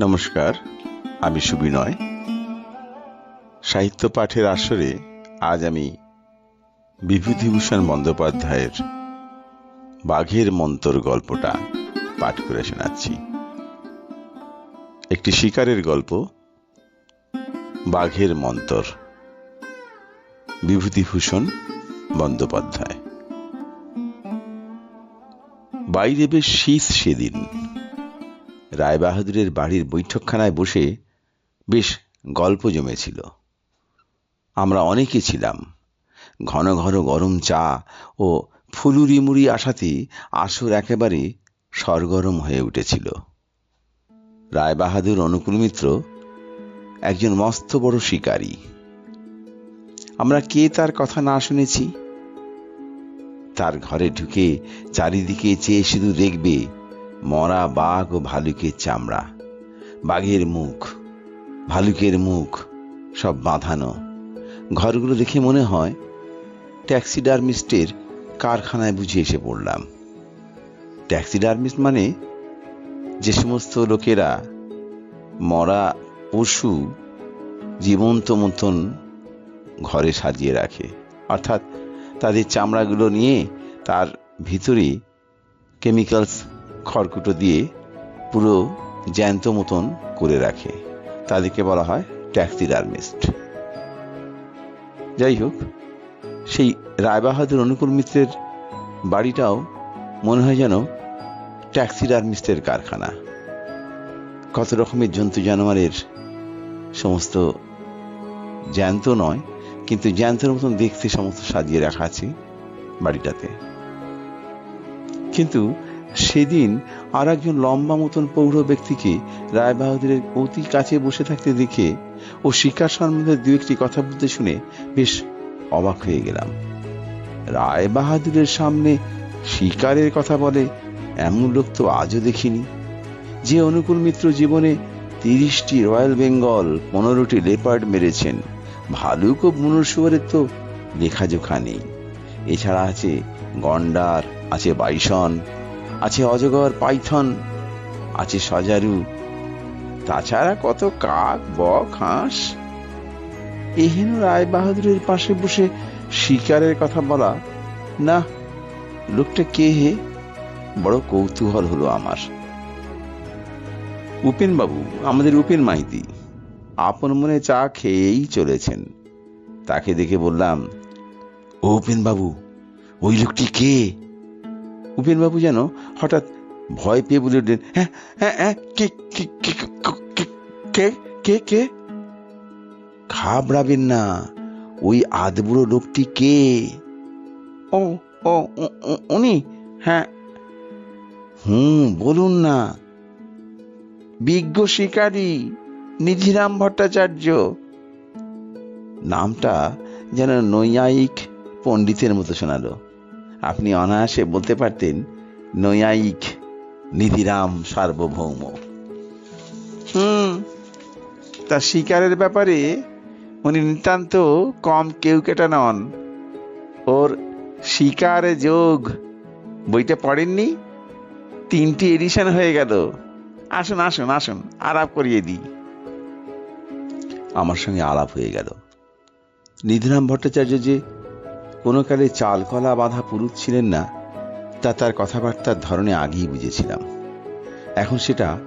নমস্কার, আমি সুবিনয় সাহিত্য পাঠের আসরে আজ আমি বিভূতিভূষণ বন্দ্যোপাধ্যায়ের বাঘের মন্তর গল্পটা পাঠ করে শোনাচ্ছি। একটি শিকারের গল্প, বাঘের মন্তর, বিভূতিভূষণ বন্দ্যোপাধ্যায়। বাইরে বেশ শীত সেদিন। রায়বাহাদুরের বাড়ির বৈঠকখানায় বসে বেশ গল্প জমেছিল। আমরা অনেকে ছিলাম। ঘন ঘন গরম চা ও ফুলুরি মুড়ি আসাতে আসর একেবারে সরগরম হয়ে উঠেছিল। রায়বাহাদুর অনুকূল মিত্র একজন মস্ত বড় শিকারী। আমরা কে তার কথা না শুনেছি? তার ঘরে ঢুকে চারিদিকে চেয়ে শুধু দেখবে মরা বাঘ ও ভালুকের চামড়া, বাঘের মুখ, ভালুকের মুখ সব বাঁধানো। ঘরগুলো দেখে মনে হয় ট্যাক্সিডারমিস্টের কারখানায় বুঝে এসে পড়লাম। ট্যাক্সিডারমিস্ট মানে যে সমস্ত লোকেরা মরা পশু জীবন্ত মতন ঘরে সাজিয়ে রাখে, অর্থাৎ তাদের চামড়াগুলো নিয়ে তার ভিতরে কেমিক্যালস খড়কুটো দিয়ে পুরো জ্যান্ত মতন করে রাখে। তাদেরকে বলা হয় ট্যাক্সিডারমিস্ট। যাই হোক, সেই রায়বাহাদুর অনুকূল মিত্রের বাড়িটাও মনে হয় যেন ট্যাক্সিডারমিস্টের কারখানা। কত রকমের জন্তু জানোয়ারের সমস্ত জ্যান্ত নয়, কিন্তু জ্যান্তের মতন দেখতে সমস্ত সাজিয়ে রাখা আছে বাড়িটাতে। কিন্তু সেদিন আর একজন লম্বা মতন পৌঢ় ব্যক্তিকে রায়বাহাদুরের অতি কাছে বসে থাকতে দেখে ও শিকার সম্বন্ধে দু একটি কথা বলতে শুনে বেশ অবাক হয়ে গেলাম। রায় বাহাদুরের সামনে শিকারের কথা বলে এমন লোক তো আজও দেখিনি। যে অনুকূল মিত্র জীবনে তিরিশটি রয়্যাল বেঙ্গল, পনেরোটি লেপার্ড মেরেছেন, ভালুক ও বুনুশুয়ারের তো লেখাজোখা নেই। এছাড়া আছে গন্ডার, আছে বাইসন আছে অজগর, পাইথন, আছে সজারু। তাছাড়া কত কাক, বক, হাঁস। এহেন রায় বাহাদুরের পাশে বসে শিকারের কথা বলা, না, লোকটা কে হে? বড় কৌতূহল হলো আমার। উপেন বাবু আমাদের উপেন মাইতি, আপন মনে চা খেয়েই চলেছেন। তাকে দেখে বললাম, ও উপেন বাবু ওই লোকটি কে? উপেন বাবু যেন হঠাৎ ভয় পেয়ে বলে উঠলেন হ্যাঁ হ্যাঁ হ্যাঁ কে কে কে কে না, ওই আদবুড়ো লোকটি কে? ও ও, উনি হ্যাঁ। হুম, বলুন না। বিজ্ঞ শিকারী, নিধিরাম ভট্টাচার্য। নামটা যেন নৈয়ায়িক পণ্ডিতের মতো শোনালো। আপনি অনায়াসে বলতে পারতেন নৈয়ায়িক নিধিরাম সার্বভৌম। হুম। তা শিকারের ব্যাপারে উনি নিতান্ত কম কেউ কেটা নন। ওর শিকারে যোগ বইটা পড়েননি? তিনটি এডিশন হয়ে গেল। আসুন আসুন আসুন আলাপ করিয়ে দিই। আমার সঙ্গে আলাপ হয়ে গেল। নিধিরাম ভট্টাচার্য যে কোনো কালে চালকলা বাঁধা পুরুষ ছিলেন না, তা তার কথাবার্তার ধরনে আগেই বুঝেছিলাম। এখন সেটা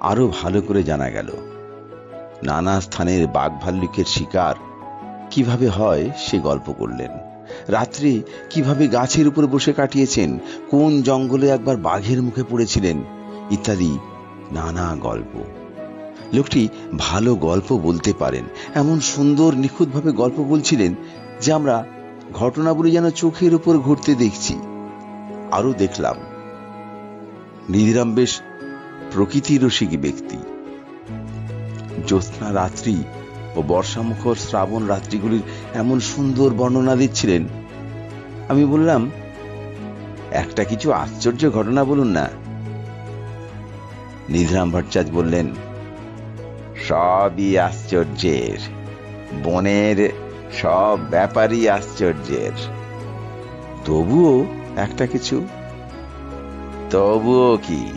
আরও ভালো করে জানা গেল। নানা স্থানের বাঘভাল্লুকের শিকার কীভাবে হয় সে গল্প করলেন। রাত্রি কীভাবে গাছের উপর বসে কাটিয়েছেন, কোন জঙ্গলে একবার বাঘের মুখে পড়েছিলেন, ইত্যাদি নানা গল্প। লোকটি ভালো গল্প বলতে পারেন, এমন সুন্দর নিখুঁতভাবে গল্প বলছিলেন যে আমরা ঘটনাগুলি যেন চোখের উপর ঘুরতে দেখছি। আরও দেখলাম। নিধিরাম বেশ প্রকৃতি রসিক ব্যক্তি। জ্যোৎস্না রাত্রি ও বর্ষামুখর শ্রাবণ রাত্রিগুলির এমন সুন্দর বর্ণনা দিচ্ছিলেন। আমি বললাম, একটা কিছু আশ্চর্য ঘটনা বলুন না? নিধিরাম ভট্টাচার্য বললেন, সবই আশ্চর্যের। বনের সব ব্যাপারই আশ্চর্যের। তবুও একটা কিছু? তবুও কি?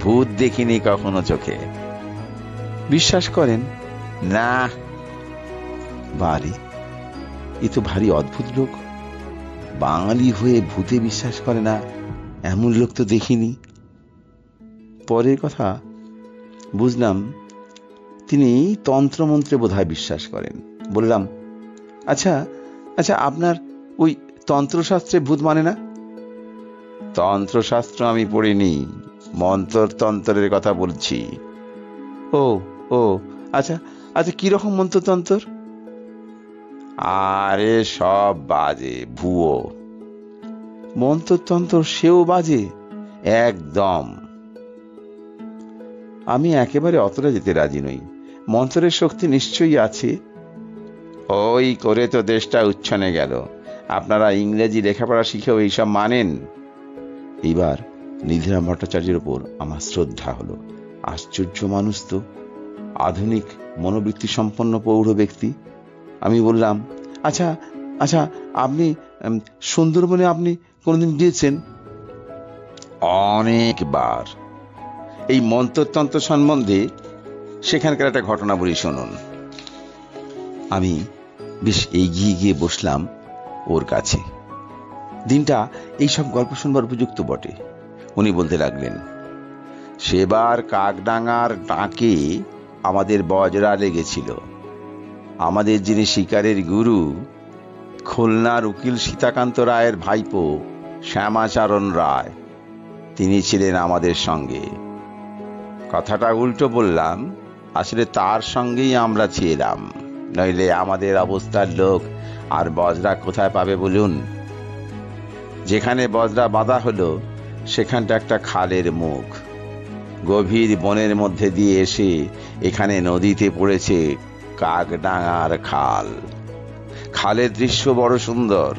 ভূত দেখিনি কখনো চোখে। বিশ্বাস করেন? না। বারে এ তো ভারী অদ্ভুত লোক। বাঙালি হয়ে ভূতে বিশ্বাস করে না, এমন লোক তো দেখিনি। পরের কথা, বুঝলাম, তিনি তন্ত্রমন্ত্রে বোধহয় বিশ্বাস করেন। বললাম আচ্ছা আচ্ছা আপনার ওই তন্ত্রশাস্ত্রে ভূত মানে না? তন্ত্রশাস্ত্র আমি পড়িনি মন্ত্র তন্ত্রের কথা বলছি। ও ও আচ্ছা আচ্ছা কীরকম মন্ত্রতন্ত্র? আরে সব বাজে ভুয়ো। মন্ত্রতন্ত্র সেও বাজে? একদম। আমি একেবারে অতটা যেতে রাজি নই। মন্ত্রের শক্তি নিশ্চয়ই আছে ওই করে তো দেশটা উচ্ছনে গেল। আপনারা ইংরেজি লেখাপড়া শিখেও এইসব মানেন? এইবার নিধিরাম ভট্টাচার্যের ওপর আমার শ্রদ্ধা হলো। আশ্চর্য মানুষ তো। আধুনিক মনোবৃত্তি সম্পন্ন পৌঢ় ব্যক্তি। আমি বললাম আচ্ছা আচ্ছা আপনি সুন্দরবনে আপনি কোনোদিন গিয়েছেন? অনেকবার। এই মন্ত্রতন্ত্র সম্বন্ধে সেখানকার একটা ঘটনা বলি শুনুন। আমি বেশ এগিয়ে গিয়ে বসলাম ওর কাছে। দিনটা এইসব গল্প শুনবার উপযুক্ত বটে। উনি বলতে লাগলেন, সেবার কাকডাঙার ডাকে আমাদের বজরা লেগেছিল। আমাদের যিনি শিকারের গুরু, খুলনার উকিল সীতাকান্ত রায়ের ভাইপো শ্যামাচরণ রায়, তিনি ছিলেন আমাদের সঙ্গে। কথাটা উল্টো বললাম, আসলে তার সঙ্গেই আমরা ছিলাম। নইলে আমাদের অবস্থার লোক আর বজরা কোথায় পাবে বলুন? যেখানে বজরা বাঁধা হলো, সেখানটা একটা খালের মুখ। গভীর বনের মধ্যে দিয়ে এসে এখানে নদীতে পড়েছে কাকডাঙার খাল। খালের দৃশ্য বড় সুন্দর।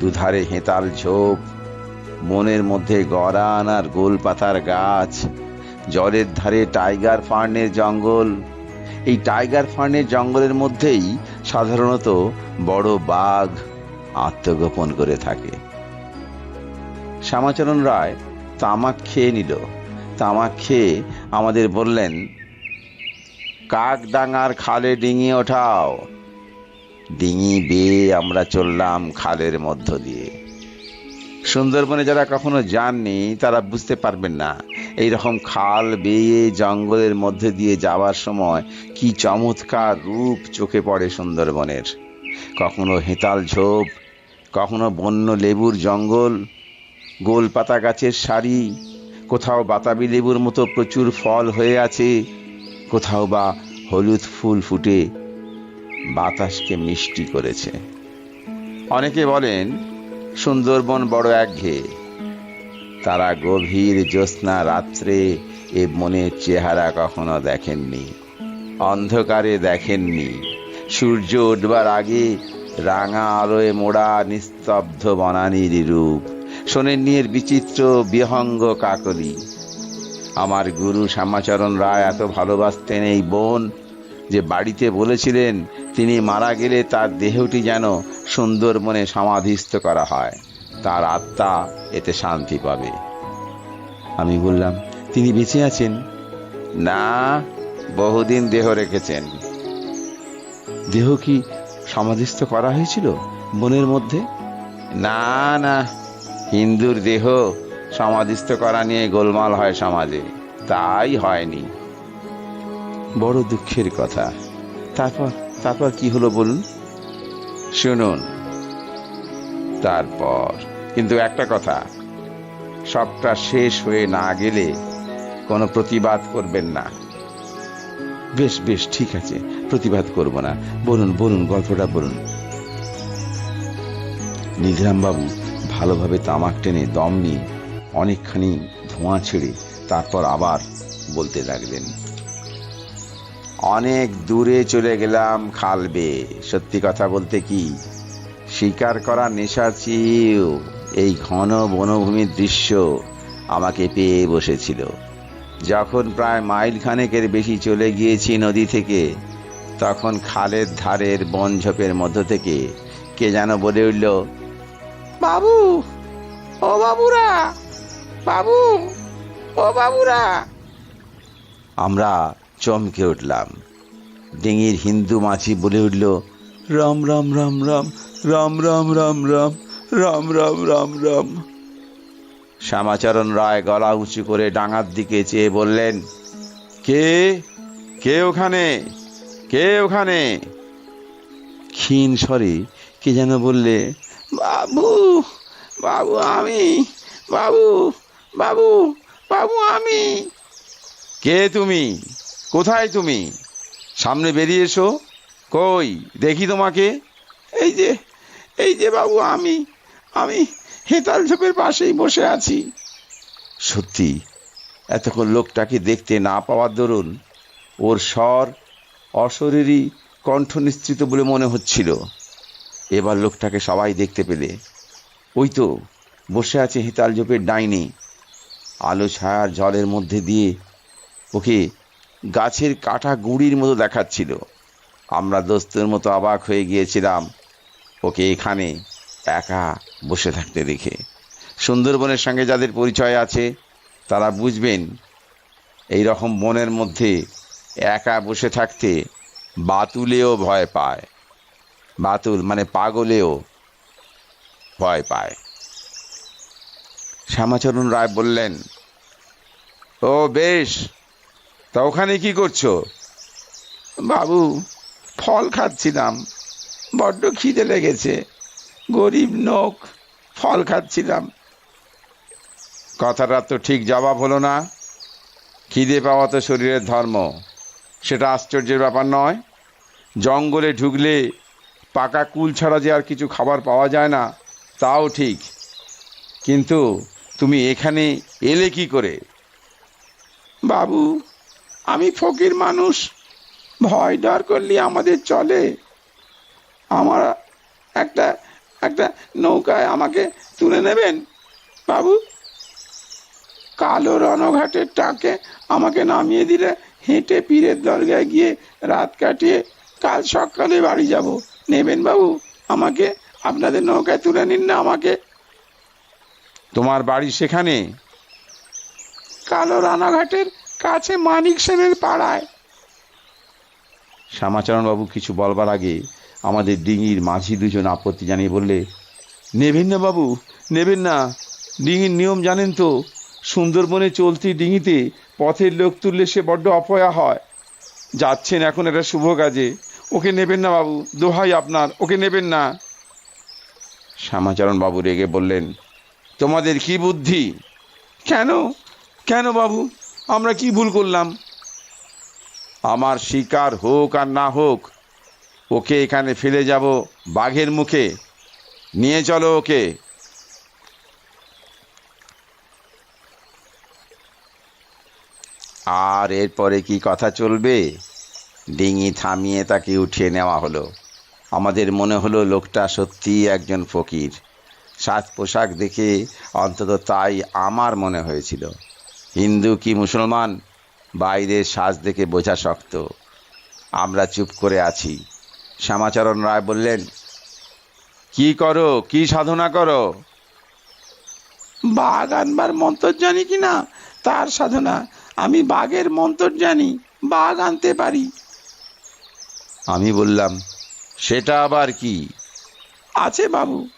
দুধারে হেতাল ঝোপ মনের মধ্যে গড়ান আর গোল পাতার গাছ, জলের ধারে টাইগার ফার্নের জঙ্গল এই টাইগার ফার্নের জঙ্গলের মধ্যেই সাধারণত বড় বাঘ আত্মগোপন করে থাকে। শ্যামাচরণ রায় তামাক খেয়ে নিল। তামাক খেয়ে আমাদের বললেন কাকডাঙ্গার খালে ডিঙি ওঠাও। ডিঙি বেয়ে আমরা চললাম খালের মধ্য দিয়ে। সুন্দরবনে যারা কখনো যাননি, তারা বুঝতে পারবেন না এই রকম খাল বেয়ে জঙ্গলের মধ্যে দিয়ে যাওয়ার সময় কি চমৎকার রূপ চোখে পড়ে সুন্দরবনের। কখনো হেতাল ঝোপ, কখনো বন্য লেবুর জঙ্গল, গোল পাতা গাছের সারি, কোথাও বাতাবি লেবুর মতো প্রচুর ফল হয়ে আছে, কোথাও বা হলুদ ফুল ফুটে বাতাসকে মিষ্টি করেছে। অনেকে বলেন, সুন্দরবন বড় একঘেয়ে। তারা গভীর জ্যোৎস্না রাত্রে এ মনের চেহারা কখনো দেখেননি, অন্ধকারে দেখেননি। সূর্য উঠবার আগে রাঙা আলোয় মোড়া নিস্তব্ধ বনানীর রূপ, শোনেননি এর বিচিত্র বিহঙ্গ কাকলি। আমার গুরু শ্যামাচরণ রায় এত ভালোবাসতেন এই বোন যে বাড়িতে বলেছিলেন, তিনি মারা গেলে তার দেহটি যেন সুন্দর মনে সমাধিস্থ করা হয়। তার আত্মা এতে শান্তি পাবে। আমি বললাম, তিনি বেঁচে আছেন? না, বহুদিন দেহ রেখেছেন। দেহ কি সমাধিস্থ করা হয়েছিল বনের মধ্যে? না না, হিন্দুর দেহ সমাধিস্থ করা নিয়ে গোলমাল হয় সমাজে, তাই হয়নি। বড় দুঃখের কথা। তারপর তারপর কি হলো বলুন? শুনুন তারপর। কিন্তু একটা কথা, সবটা শেষ হয়ে না গেলে কোনো প্রতিবাদ করবেন না। বেশ বেশ, ঠিক আছে, প্রতিবাদ করব না। বলুন বলুন, গল্পটা বলুন। বাবু ভালোভাবে তামাক টেনে দম নিয়ে অনেকখানি ধোঁয়া ছেড়ে তারপর আবার বলতে লাগলেন, অনেক দূরে চলে গেলাম খাল বেয়ে সত্যি কথা বলতে কি শিকার করা নেশা চেয়েও এই ঘন বনভূমির দৃশ্য আমাকে পেয়ে বসেছিল। যখন প্রায় মাইল খানেকের বেশি চলে গিয়েছি নদী থেকে, তখন খালের ধারের বন ঝোপের মধ্য থেকে কে যেন বলে উঠল, বাবু, ও বাবুরা, বাবু, ও বাবুরা। আমরা চমকে উঠলাম। ডিঙির হিন্দু মাছি বলে উঠল রাম রাম রাম রাম রাম রাম রাম রাম রাম রাম রাম রাম শ্যামাচরণ রায় গলা উঁচু করে ডাঙার দিকে চেয়ে বললেন কে কে ওখানে কে ওখানে ক্ষীণ স্বরে কে যেন বললে বাবু বাবু আমি বাবু বাবু বাবু আমি কে তুমি কোথায় তুমি সামনে বেরিয়ে এসো কই? দেখি তোমাকে। এই যে এই যে বাবু, আমি আমি হেতাল ঝোপের পাশেই বসে আছি। সত্যি, এতক্ষণ লোকটাকে দেখতে না পাওয়ার দরুন ওর স্বর অশরীরই কণ্ঠ নিশ্চিত বলে মনে হচ্ছিল। এবার লোকটাকে সবাই দেখতে পেলে। ওই তো, বসে আছে হেতাল ঝোপের ডাইনে। আলো ছায়ার জলের মধ্যে দিয়ে ওকে গাছের কাটা গুঁড়ির মতো দেখাচ্ছিল। আমরা দোস্তের মতো অবাক হয়ে গিয়েছিলাম। ওকে এখানে একা বসে থাকতে দেখে। সুন্দরবনের সঙ্গে যাদের পরিচয় আছে, তারা বুঝবেন এই রকম বনের মধ্যে একা বসে থাকতে বাতুলেও ভয় পায়। বাতুল মানে পাগলেও ভয় পায়। শ্যামাচরণ রায় বললেন, ও বেশ, তা ওখানে কি করছ? বাবু ফল খাচ্ছিলাম। বড্ড খিদে লেগেছে। গরিব নোক ফল খাচ্ছিলাম। কথাটা তো ঠিক জবাব হলো না। খিদে পাওয়া তো শরীরের ধর্ম। সেটা আশ্চর্যের ব্যাপার নয়। জঙ্গলে ঢুকলে পাকা কুল ছাড়া যে আর কিছু খাবার পাওয়া যায় না তাও ঠিক। কিন্তু তুমি এখানে এলে কি করে? বাবু আমি ফকির মানুষ। ভয় ডর করলে আমাদের চলে। আমার একটা একটা নৌকায় আমাকে তুলে নেবেন? বাবু কালো রণঘাটের টাকে আমাকে নামিয়ে দিলে হেঁটে পীরের দরগায় গিয়ে রাত কাটিয়ে কাল সকালে বাড়ি যাব। নেবেন বাবু আমাকে আপনাদের নৌকায় তুলে নিন না আমাকে। তোমার বাড়ি সেখানে? কালো রানাঘাটের কাছে মানিক সেনের পাড়ায়। শ্যামাচরণ বাবু কিছু বলবার আগে আমাদের ডিঙির মাঝি দুজন আপত্তি জানিয়ে বললে, নেবেন না বাবু, নেবেন না। ডিঙির নিয়ম জানেন তো, সুন্দরবনে চলতি ডিঙিতে পথের লোক তুললে সে বড্ড অপয়া হয়। যাচ্ছেন এখন একটা শুভ কাজে। ওকে নেবেন না বাবু, দোহাই আপনার, ওকে নেবেন না। শ্যামাচরণ বাবু রেগে বললেন, তোমাদের কি বুদ্ধি? কেন? কেন বাবু? আমরা কি ভুল করলাম? আমার শিকার হোক আর না হোক, ওকে এখানে ফেলে যাব বাঘের মুখে। নিয়ে চলো ওকে। আর এরপরে কি কথা চলবে? ডিঙি থামিয়ে তাকে উঠিয়ে নেওয়া হলো। আমাদের মনে হলো লোকটা সত্যিই একজন ফকির। সাজ পোশাক দেখে অন্তত তাই আমার মনে হয়েছিল। হিন্দু কি মুসলমান? বাইরের সাজ দেখে বোঝা শক্ত। আমরা চুপ করে আছি। শ্যামাচরণ রায় বললেন কি করো? কি সাধনা করো? বাঘ আনবার মন্তর জানি কি না? তার সাধনা। আমি বাঘের মন্তর জানি। বাঘ আনতে পারি। আমি বললাম সেটা আবার কি? আছে বাবু।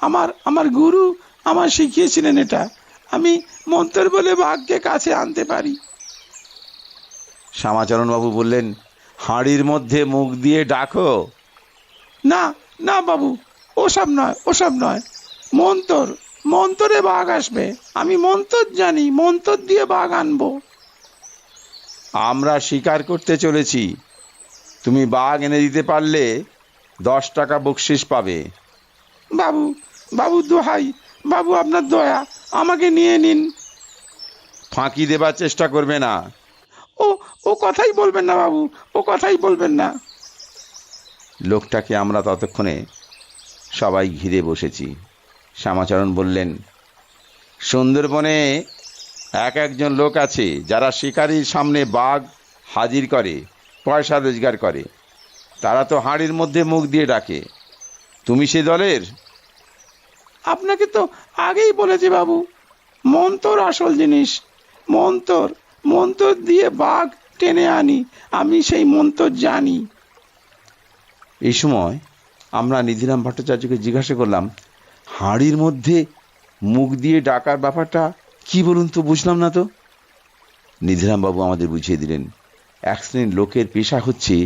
আমার আমার গুরু আমার শিখিয়েছিলেন এটা। আমি মন্তর বলে বাঘকে কাছে আনতে পারি। শ্যামাচরণ বাবু বললেন হাঁড়ির মধ্যে মুখ দিয়ে ডাকো। না না বাবু ওসব নয় ওসব নয়। মন্তর মন্তরে বাঘ আসবে। আমি মন্তর জানি মন্তর দিয়ে বাঘ আনব। আমরা শিকার করতে চলেছি। তুমি বাঘ এনে দিতে পারলে দশ টাকা বকশিস পাবে। বাবু বাবু দোহাই বাবু আপনার দয়া আমাকে নিয়ে নিন। ফাঁকি দেবার চেষ্টা করবে না। ও ও কথাই বলবেন না বাবু ও কথাই বলবেন না। লোকটাকে আমরা ততক্ষণে সবাই ঘিরে বসেছি। শ্যামাচরণ বললেন সুন্দরবনে এক একজন লোক আছে যারা শিকারীর সামনে বাঘ হাজির করে পয়সা রোজগার করে। তারা তো হাঁড়ির মধ্যে মুখ দিয়ে ডাকে। তুমি সে দলের? আপনাকে তো আগেই বলেছি বাবু মন্তর আসল জিনিস মন্তর মন্তর দিয়ে বাঘ টেনে আনি, আমি সেই মন্তর জানি। এই সময় আমরা নিধিরাম ভট্টাচার্যকে জিজ্ঞাসা করলাম, হাঁড়ির মধ্যে মুখ দিয়ে ডাকার ব্যাপারটা কি বলুন তো বুঝলাম না তো? নিধিরাম বাবু আমাদের বুঝিয়ে দিলেন, এক শ্রেণির লোকের পেশা হচ্ছে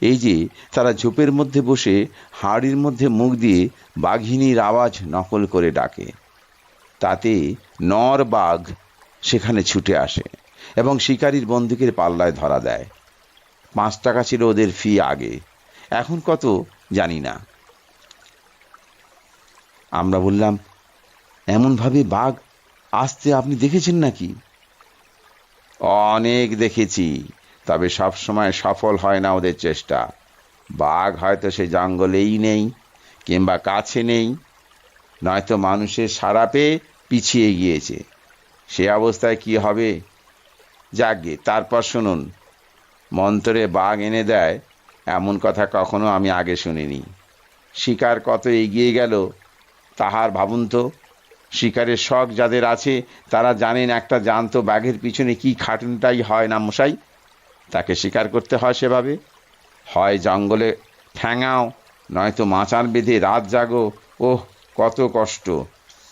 এই যে তারা ঝোপের মধ্যে বসে হাঁড়ির মধ্যে মুখ দিয়ে বাঘিনীর আওয়াজ নকল করে ডাকে। তাতে নর বাঘ সেখানে ছুটে আসে। এবং শিকারীর বন্দুকের পাল্লায় ধরা দেয়। পাঁচ টাকা ছিল ওদের ফি আগে। এখন কত? জানি না। আমরা বললাম, এমনভাবে বাঘ আসতে আপনি দেখেছেন নাকি? অনেক দেখেছি, তবে সব সময় সফল হয় না ওদের চেষ্টা। বাঘ হয়তো সে জঙ্গলেই নেই, কিংবা কাছে নেই। নয়তো মানুষের সারা পেয়ে পিছিয়ে গিয়েছে। সে অবস্থায় কি হবে? যাগে। তারপর শুনুন, মন্তরে বাঘ এনে দেয়, এমন কথা কখনো আমি আগে শুনিনি। শিকার কত এগিয়ে গেল, তাহার ভাবুন তো। শিকারের শখ যাদের আছে, তারা জানেন একটা জানতো বাঘের পিছনে কি খাটুনটাই হয় না মশাই। তাকে শিকার করতে হয় সেভাবে। হয় জঙ্গলে ঠ্যাঙাও, নয়তো মাচার বেঁধে রাত জাগো। ওহ, কত কষ্ট।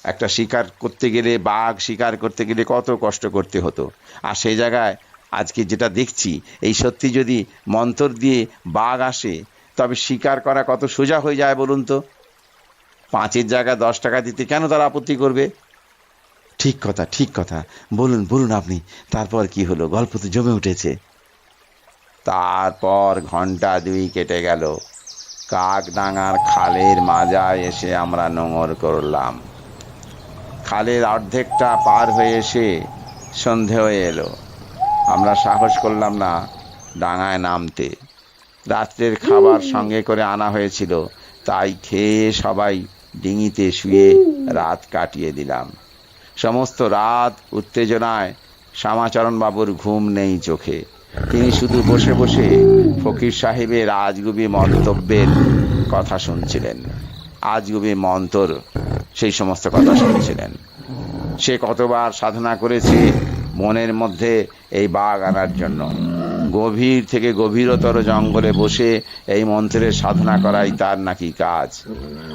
একটা শিকার করতে গেলে, বাঘ শিকার করতে গেলে কত কষ্ট করতে হতো। আর সেই জায়গায় আজকে যেটা দেখছি, এই সত্যি যদি মন্তর দিয়ে বাঘ আসে, তবে শিকার করা কত সোজা হয়ে যায় বলুন তো? পাঁচের জায়গায় দশ টাকা দিতে কেন তারা আপত্তি করবে? ঠিক কথা ঠিক কথা। বলুন বলুন আপনি, তারপর কি হলো? গল্প তো জমে উঠেছে। তারপর ঘণ্টা দুই কেটে গেল। কাকডাঙ্গার খালের মাজায় এসে আমরা নোঙর করলাম। খালের অর্ধেকটা পার হয়ে এসে সন্ধে হয়ে এলো। আমরা সাহস করলাম না ডাঙায় নামতে। রাত্রের খাবার সঙ্গে করে আনা হয়েছিল। তাই খেয়ে সবাই ডিঙিতে শুয়ে রাত কাটিয়ে দিলাম। সমস্ত রাত উত্তেজনায় শ্যামাচরণ বাবুর ঘুম নেই চোখে। তিনি শুধু বসে বসে ফকির সাহেবের আজগুবি মন্তব্যের কথা শুনছিলেন। আজগুবি মন্তর সেই সমস্ত কথা শুনেছিলেন। সে কতবার সাধনা করেছে মনের মধ্যে এই বাঘ আনার জন্য। গভীর থেকে গভীরতর জঙ্গলে বসে এই মন্ত্রের সাধনা করাই তার নাকি কাজ।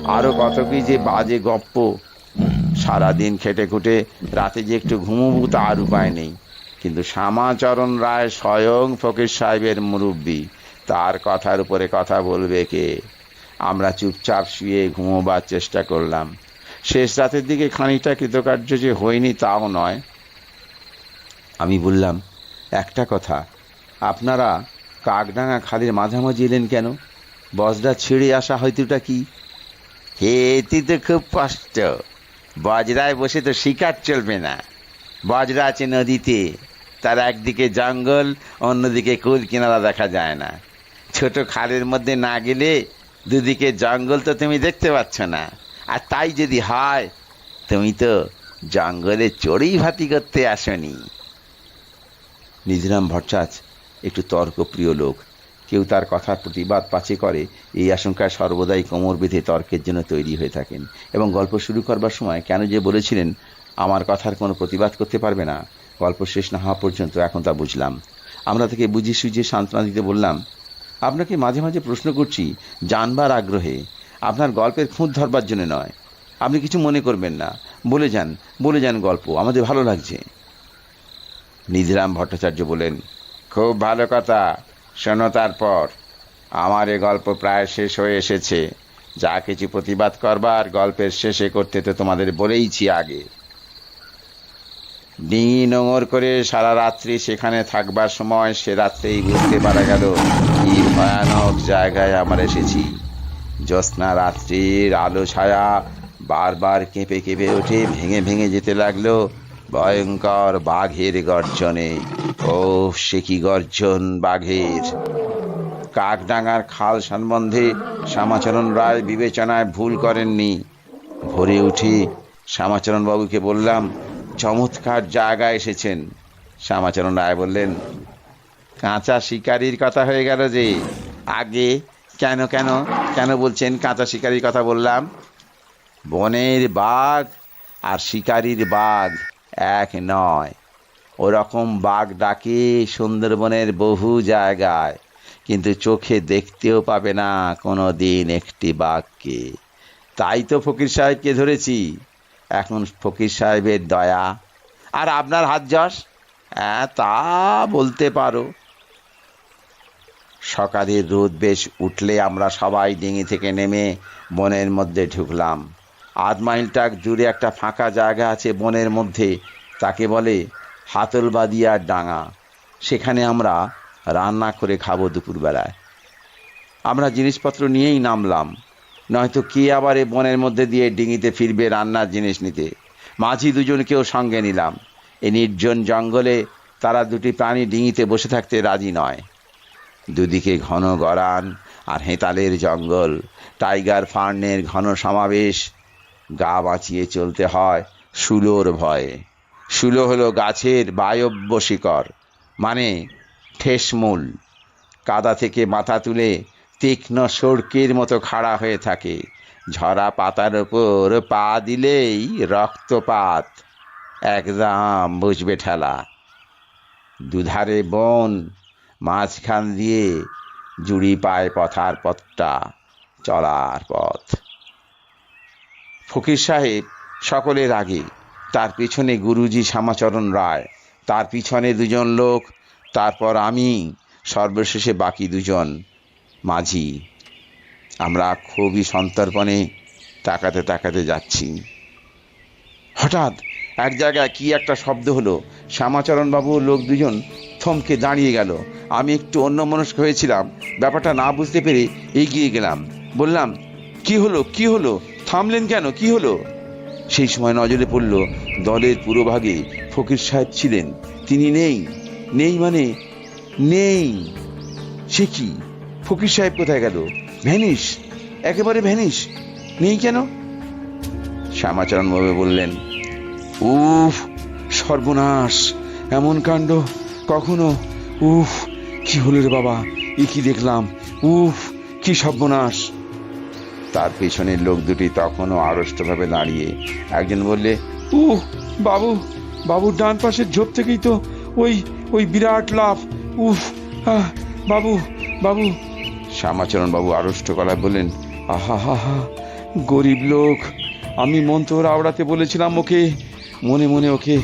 আরও কত কি যে বাজে গপ্প। সারাদিন খেটে খুটে, রাতে যে একটু ঘুমবু তার উপায় নেই। কিন্তু শ্যামাচরণ রায় স্বয়ং ফকির সাহেবের মুরব্বী, তার কথার উপরে কথা বলবে কে? আমরা চুপচাপ শুয়ে ঘুমোবার চেষ্টা করলাম। শেষ রাতের দিকে খানিকটা কৃতকার্য যে হয়নি তাও নয়। আমি বললাম একটা কথা আপনারা কাকডাঙা খালের মাঝামাঝি এলেন কেন? বজরা ছেড়ে আসা হয়তোটা কি? হেতি তো খুব কষ্ট। বজরায় বসে তো শিকার চলবে না। বজরা আছে নদীতে তার একদিকে জঙ্গল অন্যদিকে কুল কিনারা দেখা যায় না। ছোট খালের মধ্যে না গেলে দুদিকে জঙ্গল তো তুমি দেখতে পাচ্ছ না। আর তাই যদি হয়, তুমি তো জঙ্গলে চড়েই ভাতি করতে আসনি। নিধিরাম ভট্টাচ, একটু তর্কপ্রিয় লোক। কেউ তার কথার প্রতিবাদ পাচে করে, এই আশঙ্কায় সর্বদাই কোমর বেঁধে তর্কের জন্য তৈরি হয়ে থাকেন। এবং গল্প শুরু করবার সময় কেন যে বলেছিলেন, আমার কথার কোনো প্রতিবাদ করতে পারবে না। গল্প শেষ না হওয়া পর্যন্ত এখন তা বুঝলাম। আমরা তাকে বুঝিয়ে সুঝিয়ে সান্ত্বনা দিতে বললাম, আপনাকে মাঝে মাঝে প্রশ্ন করছি, জানবার আগ্রহে। আপনার গল্পের খুঁত ধরবার জন্য নয়। আপনি কিছু মনে করবেন না। বলে যান বলে যান গল্প, আমাদের ভালো লাগছে। নিধিরাম ভট্টাচার্য বলেন, খুব ভালো কথা। শোনো তারপর। আমার এ গল্প প্রায় শেষ হয়ে এসেছে। যা কিছু প্রতিবাদ করবার গল্পের শেষে করতে তো তোমাদের বলেইছি আগে। ডিঙি নোঙর করে সারা রাত্রি সেখানে থাকবার সময় সে রাত্রেই বুঝতে পারা গেল, কি ভয়ানক জায়গায় আমরা এসেছি। জ্যোৎস্না রাত্রির আলো ছায়া বারবার কেঁপে কেঁপে উঠে ভেঙে ভেঙে যেতে লাগল ভয়ঙ্কর বাঘের গর্জনে। ও সে কি গর্জন বাঘের। কাকডাঙ্গার খাল সম্বন্ধে শ্যামাচরণ রায় বিবেচনায় ভুল করেননি। ভোরে উঠে শ্যামাচরণ বাবুকে বললাম, চমৎকার জায়গায় এসেছেন। শ্যামাচরণ রায় বললেন, কাঁচা শিকারির কথা হয়ে গেল যে, আগে কেন কেন কেন বলছেন? কাঁচা শিকারির কথা বললাম। বনের বাঘ আর শিকারির বাঘ এক নয়। ওরকম বাঘ ডাকে সুন্দরবনের বহু জায়গায়, কিন্তু চোখে দেখতেও পাবে না কোনো দিন একটি বাঘকে। তাই তো ফকির সাহেবকে ধরেছি। এখন ফকির সাহেবের দয়া। আর আপনার হাত যশ? হ্যাঁ তা বলতে পারো। সকালের রোদ বেশ উঠলে আমরা সবাই ডিঙি থেকে নেমে বনের মধ্যে ঢুকলাম। আধ মাইলটাক দূরে একটা ফাঁকা জায়গা আছে বনের মধ্যে, তাকে বলে হাতলবাদিয়ার ডাঙা। সেখানে আমরা রান্না করে খাব দুপুরবেলায়। আমরা জিনিসপত্র নিয়েই নামলাম, নয়তো কে আবার এ বনের মধ্যে দিয়ে ডিঙিতে ফিরবে রান্নার জিনিস নিতে। মাঝি দুজনকেও সঙ্গে নিলাম। এই নির্জন জঙ্গলে তারা দুটি প্রাণী ডিঙিতে বসে থাকতে রাজি নয়। দুদিকে ঘন গরান আর হেতালের জঙ্গল। টাইগার ফার্নের ঘন সমাবেশ। গা বাঁচিয়ে চলতে হয় সুলোর ভয়ে। সুলো হলো গাছের বায়ব্য শিকড় মানে ঠেসমূল কাদা থেকে মাথা তুলে তীক্ষ্ণ সড়কের মতো খাড়া হয়ে থাকে। ঝরা পাতার ওপর পা দিলেই রক্তপাত। একদম বুঝবে ঠেলা। দুধারে বন মাঝখান দিয়ে জুড়ি পায় পথার পথটা চলার পথ। ফকির সাহেব সকলের আগে তার পিছনে গুরুজি শ্যামাচরণ রায়, তার পিছনে দুজন লোক, তারপর আমি, সর্বশেষে বাকি দুজন মাঝি। আমরা খুবই সন্তর্পণে তাকাতে তাকাতে যাচ্ছি। হঠাৎ এক জায়গায় কি একটা শব্দ হলো। শ্যামাচরণ বাবু ও লোক দুজন থমকে দাঁড়িয়ে গেল। আমি একটু অন্যমনস্ক হয়েছিলাম। ব্যাপারটা না বুঝতে পেরে এগিয়ে গেলাম। বললাম, কি হলো? কি হলো? থামলেন কেন? কি হলো? সেই সময় নজরে পড়ল দলের পুরোভাগে ফকির সাহেব ছিলেন। তিনি নেই। নেই মানে? নেই। সে কি? ফকির সাহেব কোথায় গেল? ভ্যানিস একেবারে ভ্যানিস নেই কেন? শ্যামাচরণ বাবু বললেন, উফ সর্বনাশ। এমন কাণ্ড কখনো? উফ কি হলো রে বাবা? এ কি দেখলাম? উফ কি সর্বনাশ। তার পেছনের লোক দুটি তখনও আড়ষ্টভাবে দাঁড়িয়ে। একজন বললে উহ বাবু বাবুর ডান পাশের ঝোপ থেকেই তো ওই ওই বিরাট লাভ উফ আহ, বাবু বাবু। শ্যামাচরণ বাবু আড়ষ্ট গলায় বললেন আহা হা হা গরিব লোক। আমি মন্ত্র আওড়াতে বলেছিলাম ওকে। মনে মনে ওকে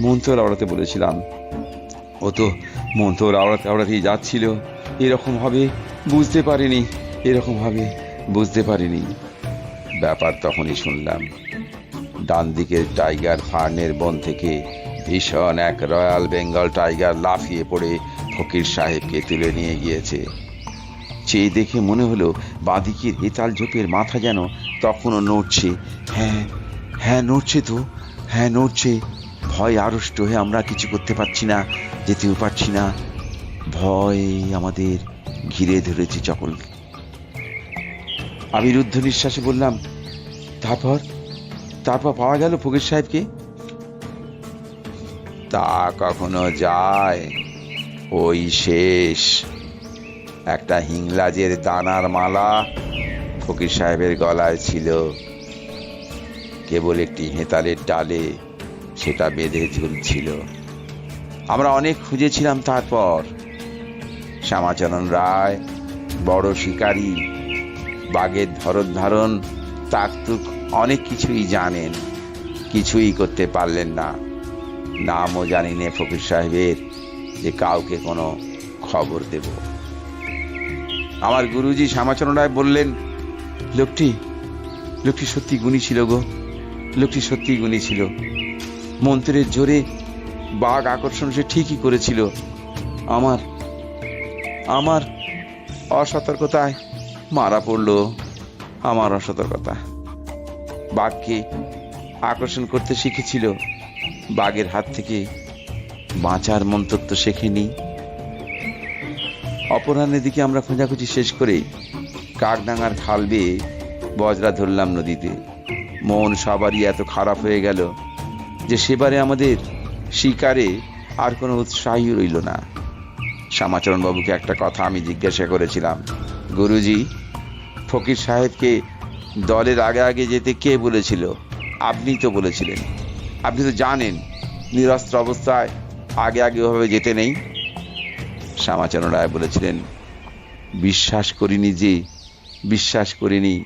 মন্ত্র আওড়াতে বলেছিলাম। ও তো মন্ত্র আওড়াতে আওড়াতেই যাচ্ছিল। এরকম হবে বুঝতে পারিনি। এরকম হবে বুঝতে পারিনি। ব্যাপার তখনই শুনলাম। ডান দিকের টাইগার ফার্নের বন থেকে ভীষণ এক রয়্যাল বেঙ্গল টাইগার লাফিয়ে পড়ে ফকির সাহেবকে তুলে নিয়ে গিয়েছে। চেয়ে দেখে মনে হলো বাদিকের হেতাল ঝোপের মাথা যেন তখনও নড়ছে। হ্যাঁ হ্যাঁ নড়ছে তো। হ্যাঁ নড়ছে। ভয় আড়ষ্ট হয়ে আমরা কিছু করতে পারছি না, যেতেও পারছি না। ভয় আমাদের ঘিরে ধরেছে চকল আমি রুদ্ধ নিঃশ্বাসে বললাম, তারপর? তারপর পাওয়া গেল ফকির সাহেবকে? তা কখনো যায়। ওই শেষ। একটা হিংলাজের দানার মালা ফকির সাহেবের গলায় ছিল। কেবল একটি হেতালের ডালে সেটা বেঁধে ঝুলছিল আমরা অনেক খুঁজেছিলাম তারপর। শ্যামাচরণ রায়, বড় শিকারী, বাঘের ধরন ধারণ, তাকতুক অনেক কিছুই জানেন। কিছুই করতে পারলেন না। নামও জানি নে ফকির সাহেবের যে কাউকে কোনো খবর দেব। আমার গুরুজি শ্যামাচরণ রায় বললেন, লোকটি লোকটি সত্যি গুণী ছিল গো। লোকটি সত্যি গুণী ছিল। মন্ত্রের জোরে বাঘ আকর্ষণ সে ঠিকই করেছিল। আমার আমার অসতর্কতায় মারা পড়ল, আমার অসতর্কতা। বাঘকে আকর্ষণ করতে শিখেছিল, বাঘের হাত থেকে বাঁচার মন্তব্য শেখেনি। অপরাহ্নের দিকে আমরা খোঁজাখুঁজি শেষ করে কাকডাঙ্গার খাল বেয়ে বজরা ধরলাম নদীতে। মন সবারই এত খারাপ হয়ে গেল। যে সেবারে আমাদের শিকারে আর কোনো উৎসাহই রইল না। শ্যামাচরণ বাবুকে একটা কথা আমি জিজ্ঞাসা করেছিলাম। গুরুজি, ফকির সাহেবকে দলের আগে আগে যেতে কে বলেছিল? আপনি তো বলেছিলেন। আপনি তো জানেন, নিরস্ত্র অবস্থায় আগে আগে ওভাবে যেতে নেই। শ্যামাচরণ রায় বলেছিলেন, বিশ্বাস করিনি যে, বিশ্বাস করিনি।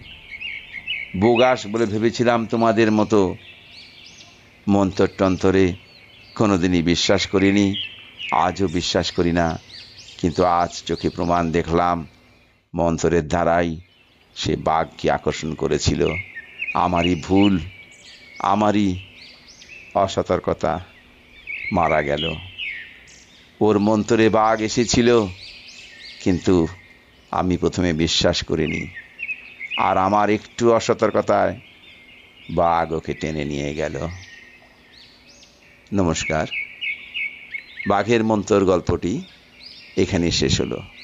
বোগাস বলে ভেবেছিলাম তোমাদের মতো মন্তর টন্তরে কোনোদিনই বিশ্বাস করিনি, আজও বিশ্বাস করি না, কিন্তু আজ চোখে প্রমাণ দেখলাম, মন্তরের দ্বারাই সে বাঘকে আকর্ষণ করেছিল। আমারই ভুল, আমারই অসতর্কতা মারা গেল। ওর মন্তরে বাঘ এসেছিল, কিন্তু আমি প্রথমে বিশ্বাস করিনি। আর আমার একটু অসতর্কতায় বাঘ ওকে টেনে নিয়ে গেল। নমস্কার। বাঘের মন্তর গল্পটি এখানে শেষ হলো।